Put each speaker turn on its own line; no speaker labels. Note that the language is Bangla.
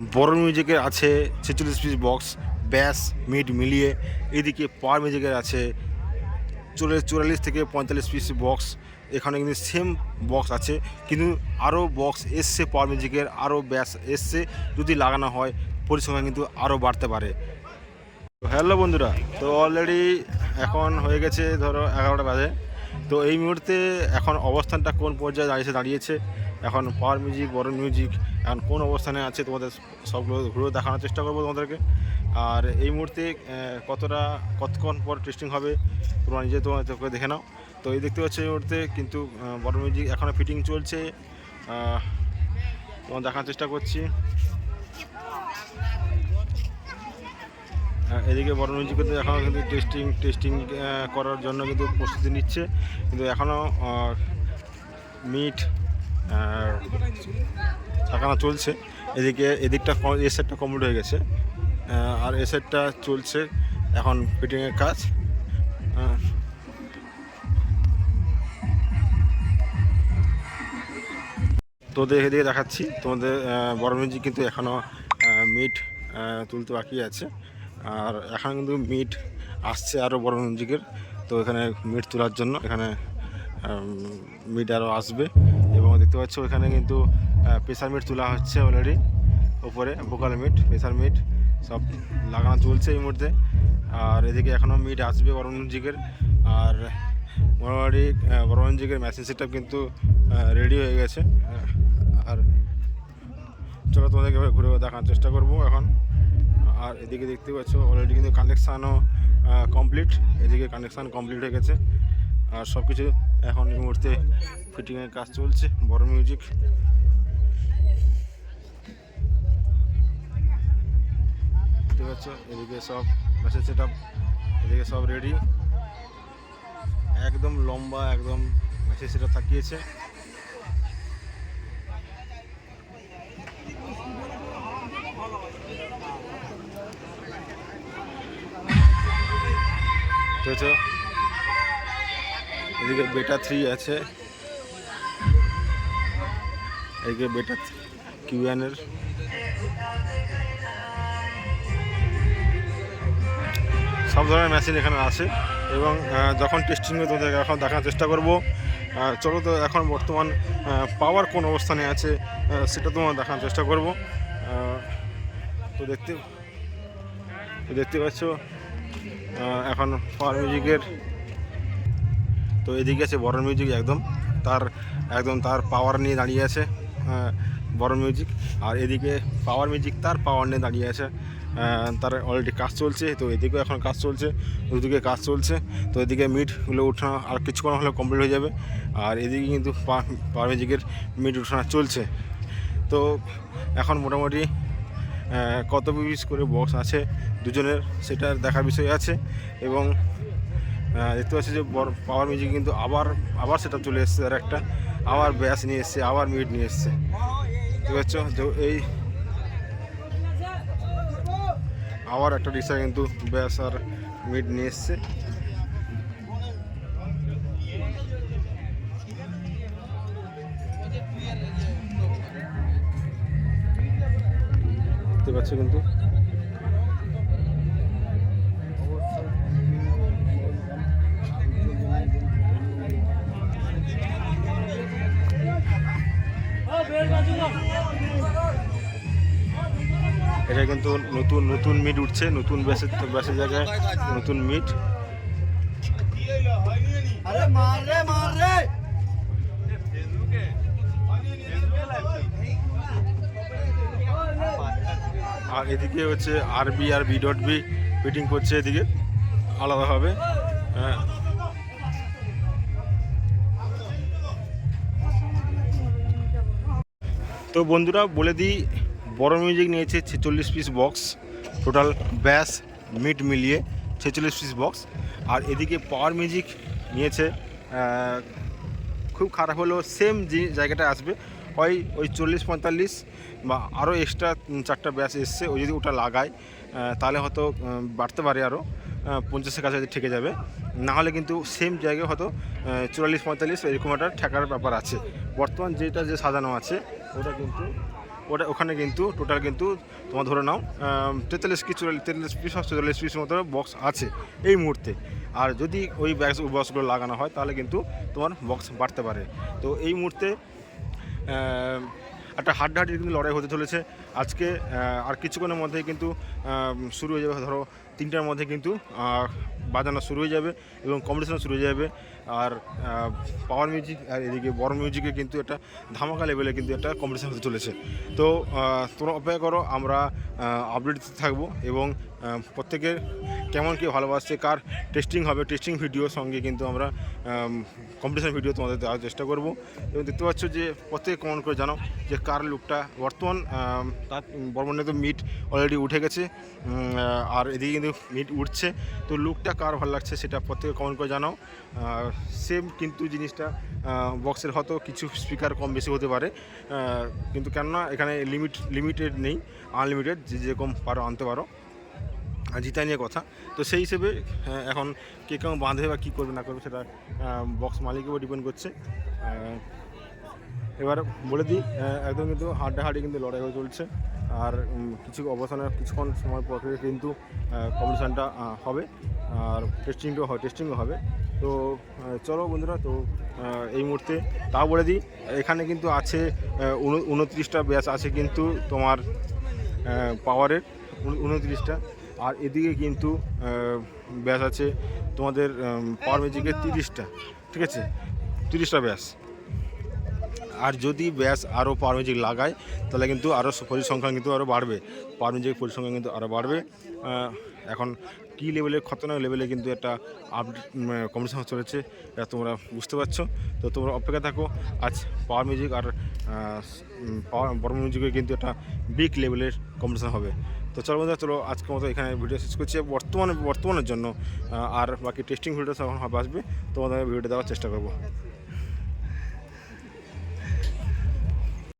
বড় মিউজিকের আছে, ছেচল্লিশ পিস বক্স ব্যাস মিড মিলিয়ে। এদিকে পাওয়ার মিউজিকের আছে চল্লিশ চুয়াল্লিশ থেকে পঁয়তাল্লিশ পিস বক্স এখানে কিন্তু সেম বক্স আছে। কিন্তু আরও বক্স এসছে পাওয়ার মিউজিকের আরও ব্যাস এসছে। যদি লাগানো হয়, পরিসংখ্যান কিন্তু আরও বাড়তে পারে। হ্যালো বন্ধুরা, তো অলরেডি এখন হয়ে গেছে ধরো এগারোটা বাজে। তো এই মুহূর্তে এখন অবস্থানটা কোন পর্যায়ে দাঁড়িয়েছে দাঁড়িয়েছে? এখন পাওয়ার মিউজিক বড় মিউজিক এখন কোন অবস্থানে আছে তোমাদের সবগুলো ঘুরে দেখানোর চেষ্টা করব তোমাদেরকে। আর এই মুহূর্তে কতটা, কতক্ষণ পর টেস্টিং হবে, তোমরা নিজে তোমার দেখে নাও। তো এই দেখতে পাচ্ছ এই মুহূর্তে কিন্তু বড় মিউজিক এখনও ফিটিং চলছে। তোমার দেখার চেষ্টা করছি। এদিকে বড় মিউজিক কিন্তু এখনও কিন্তু টেস্টিং টেস্টিং করার জন্য কিন্তু প্রস্তুতি নিচ্ছে। কিন্তু এখনও মিট ছাকানো চলছে। এদিকে, এদিকটা এ সেটটা কমপ্লিট হয়ে গেছে। আর এ সেটটা চলছে এখন ফিটিংয়ের কাজ। তোদের এদিকে দেখাচ্ছি। তোমাদের বড় মিউজিক কিন্তু এখনও মিট তুলতে বাকি আছে। আর এখন কিন্তু মিট আসছে আরও বড় মিউজিকের তো এখানে মিট তোলার জন্য এখানে মিট আরও আসবে। এবং দেখতে পাচ্ছ এখানে কিন্তু প্রেসার মিট তোলা হচ্ছে অলরেডি ওপরে ভোকাল মিট, প্রেসার মিট, সব লাগানো চলছে এই মুহূর্তে। আর এদিকে এখনও মিট আসবে বড় মিউজিকের আর মোটামুটি মিউজিকের মেশিন সেটআপ কিন্তু রেডি হয়ে গেছে। আর চলো তোমাদেরকে ঘুরে দেখার চেষ্টা করব এখন। আর এদিকে দেখতে পাচ্ছ অলরেডি কিন্তু কানেকশানও কমপ্লিট এদিকে কানেকশান কমপ্লিট হয়ে গেছে। আর সব কিছু এখন এই মুহূর্তে ফিটিংয়ের কাজ চলছে, বড় মিউজিক দেখতে পাচ্ছ, এদিকে সব মেসেজ সেট এদিকে সব রেডি একদম লম্বা একদম মেসেজ সেট থাকিয়েছে। তো তো এদিকে বেটা থ্রি আছে। এদিকে বেটা কিউএনের সব ধরনের মেশিন এখানে আছে এবং যখন টেস্টিং হবে তোমাদের এখন দেখার চেষ্টা করব চলো তো এখন বর্তমান পাওয়ার কোন অবস্থানে আছে সেটা তোমার দেখার চেষ্টা করব। তো দেখতে দেখতে পাচ্ছ? এখন পাওয়ার মিউজিকের তো এদিকে আছে বড় মিউজিক একদম। তার একদম তার পাওয়ার নিয়ে দাঁড়িয়ে আছে বড় মিউজিক আর এদিকে পাওয়ার মিউজিক তার পাওয়ার নিয়ে দাঁড়িয়ে আছে তার অলরেডি কাজ চলছে। তো এদিকেও এখন কাজ চলছে, দুদিকে কাজ চলছে। তো এদিকে মিটগুলো উঠানো আর কিছুক্ষণ হলে কমপ্লিট হয়ে যাবে। আর এদিকে কিন্তু পাওয়ার মিউজিকের মিট উঠানো চলছে। তো এখন মোটামুটি কত পিস করে বক্স আছে? দুজনের সেটার দেখার বিষয় আছে এবং দেখতে পাচ্ছি যে পাওয়ার মিউজিক কিন্তু আবার আবার সেটা চলে এসছে আর একটা, আবার ব্যাস নিয়ে এসছে, আবার মিট নিয়ে এসছে। দেখতে পাচ্ছ? এই আবার একটা রিক্সা কিন্তু ব্যাস আর মিট নিয়ে এসছে। দেখতে পাচ্ছ কিন্তু কিন্তু নতুন নতুন মিট উঠছে নতুন ব্যাসে জায়গায় নতুন মিট আর এদিকে হচ্ছে আরবি আর বি ডট বি ফিটিং করছে এদিকে আলাদাভাবে। হ্যাঁ। তো বন্ধুরা বলে দিই বড় মিউজিক নিয়েছে ছেচল্লিশ পিস বক্স টোটাল ব্যাস, মিট মিলিয়ে ছেচল্লিশ পিস বক্স আর এদিকে পাওয়ার মিউজিক নিয়েছে খুব খারাপ হলেও সেম যে জায়গাটা আসবে হয় ওই চল্লিশ পঁয়তাল্লিশ বা আরও এক্সট্রা চারটা ব্যাস এসছে, ওই যদি ওটা লাগায় তাহলে হয়তো বাড়তে পারে আরও পঞ্চাশের কাছে ঠেকে যাবে। না হলে কিন্তু সেম জায়গায় হয়তো চুয়াল্লিশ পঁয়তাল্লিশ এরকম একটা ঠেকার ব্যাপার আছে। বর্তমান যেটা যে সাজানো আছে, ওটা কিন্তু ওটা ওখানে কিন্তু টোটাল কিন্তু তোমার ধরে নাও তেতাল্লিশ কি চুয়াল্লিশ, তেতাল্লিশ পিস চুয়াল্লিশ পিস মতো বক্স আছে এই মুহূর্তে। আর যদি ওই ব্যাস বক্সগুলো লাগানো হয়, তাহলে কিন্তু তোমার বক্স বাড়তে পারে। তো এই মুহূর্তে একটা হাড্ডাহাড্ডির কিন্তু লড়াই হতে চলেছে। আজকে আর কিছুক্ষণের মধ্যেই কিন্তু শুরু হয়ে যাবে, ধরো তিনটার মধ্যে কিন্তু বাজানো শুরু হয়ে যাবে এবং কম্পিটিশন শুরু হয়ে যাবে। আর পাওয়ার মিউজিক আর এদিকে বড় মিউজিকে কিন্তু একটা ধামাকা লেভেলে কিন্তু একটা কম্পিটিশান হতে চলেছে। তো তোমরা অপেক্ষা করো, আমরা আপডেট থাকব এবং প্রত্যেকের কেমন কী ভালোবাসছে, কার টেস্টিং হবে টেস্টিং ভিডিওর সঙ্গে কিন্তু আমরা কম্পিটিশান ভিডিও তোমাদের দেওয়ার চেষ্টা করব। এবং দেখতে পাচ্ছ যে প্রত্যেকে কমেন্ট করে জানো যে কার লুকটা বর্তমান তার বর্মনে তো মিট অলরেডি উঠে গেছে আর এদিকে কিন্তু মিট উঠছে। তো লুকটা কার ভালো লাগছে সেটা প্রত্যেকে কমেন্ট করে জানাও। সেম কিন্তু জিনিসটা বক্সের হয়তো কিছু স্পিকার কম বেশি হতে পারে কিন্তু কেননা এখানে লিমিট লিমিটেড নেই আনলিমিটেড যে যেরকম পারো আনতে পারো। জিতা নিয়ে কথা। তো সেই হিসেবে এখন কে কেমন বাঁধে বা কী করবে না করবে সেটা বক্স মালিকের উপর ডিপেন্ড করছে। এবার বলে দিই একদম কিন্তু হাড্ডাহাড্ডি কিন্তু লড়াই হয়ে চলছে। আর কিছু অবসানের কিছুক্ষণ সময় পর কিন্তু কম্পিটিশানটা হবে। আর টেস্টিংটাও হবে টেস্টিংও হবে। তো চলো বন্ধুরা তো এই মুহূর্তে তাও বলে দিই। এখানে কিন্তু আছে উনত্রিশটা ব্যাচ আছে কিন্তু তোমার পাওয়ারের উনত্রিশটা। আর এদিকে কিন্তু ব্যাচ আছে তোমাদের পাওয়ার ম্যাজিকের তিরিশটা ঠিক আছে? তিরিশটা ব্যাচ। আর যদি ব্যাস আরও পাওয়ার মিউজিক লাগায় তাহলে কিন্তু আরও পরিসংখ্যান কিন্তু আরও বাড়বে। পাওয়ার মিউজিকের পরিসংখ্যান কিন্তু আরও বাড়বে। এখন কী লেভেলে খতরনাক লেভেলে কিন্তু একটা আপডেট কম্পিটিশন চলেছে, এটা তোমরা বুঝতে পারছ। তো তোমরা অপেক্ষা থাকো, আজ পাওয়ার মিউজিক আর পাওয়ার বড় মিউজিকে কিন্তু একটা বিগ লেভেলের কম্পিটিশন হবে। তো চলো বন্ধুরা, চলো আজকের মতো এখানে ভিডিও শেষ করছি। বর্তমানে, বর্তমানের জন্য আর বাকি টেস্টিং ভিডিও এখন হবে, আসবে। তোমাদের ভিডিওটা দেওয়ার চেষ্টা করব।